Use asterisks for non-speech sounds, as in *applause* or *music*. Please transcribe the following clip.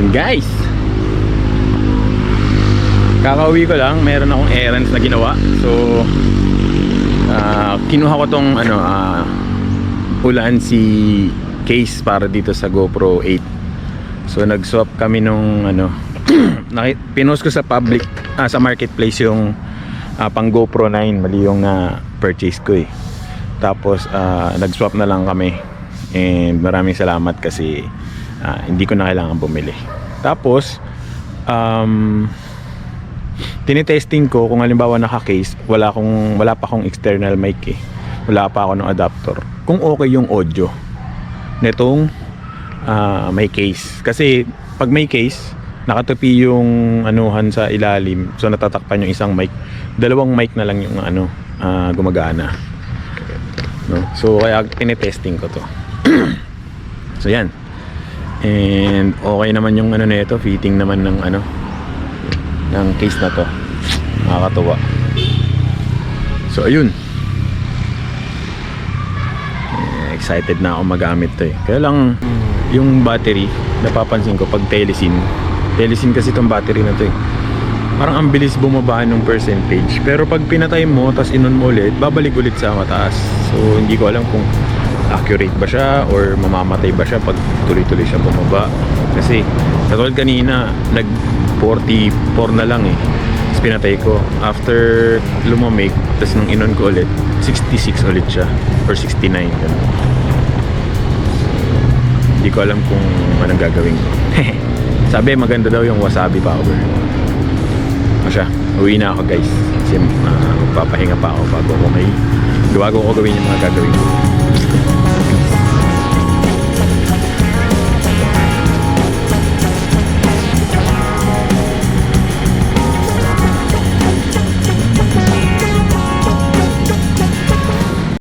Yun guys. Kakauwi ko lang, meron akong errands na ginawa. So, ah, kinuha ko tong ano, ah, ulan si case para dito sa GoPro 8. So, nag-swap kami nung ano, *clears throat* pinost ko sa public, ah, sa marketplace yung ah, pang GoPro 9. Mali yung na purchase ko eh. Tapos, ah, nag-swap na lang kami. And maraming salamat kasi ah, hindi ko na kailangan bumili. Tapos, um, tinitesting ko kung halimbawa naka-case, wala akong wala pa akong external mic eh. Wala pa ako ng adapter. Kung okay yung audio nitong ah, may case. Kasi pag may case, nakatupi yung anuhan sa ilalim. So natatakpan yung isang mic. Dalawang mic na lang yung ano ah, gumagana. No? So kaya tinitesting ko to. *clears throat* so yan. And okay naman yung ano nito, fitting naman ng ano ng case na to. Nakakatuwa. So ayun. Eh, excited na ako magamit to eh. Kaya lang yung battery, napapansin ko pag telesin. Telesin kasi itong battery na to eh. Parang ang bilis bumaba ng percentage. Pero pag pinatay mo, tapos inon mo ulit, babalik ulit sa mataas. So hindi ko alam kung accurate ba siya or mamamatay ba siya pag tuloy-tuloy siya bumaba. Kasi katulad kanina, nag 44 na lang eh. Tapos pinatay ko. After lumamig, tapos nung inon ko ulit, 66 ulit siya. Or 69. Ganun. Hindi ko alam kung anong gagawin ko. *laughs* Sabi, maganda daw yung wasabi power. O siya, uwi na ako guys. Kasi uh, magpapahinga pa ako bago ko may bago ko gawin yung mga gagawin ko.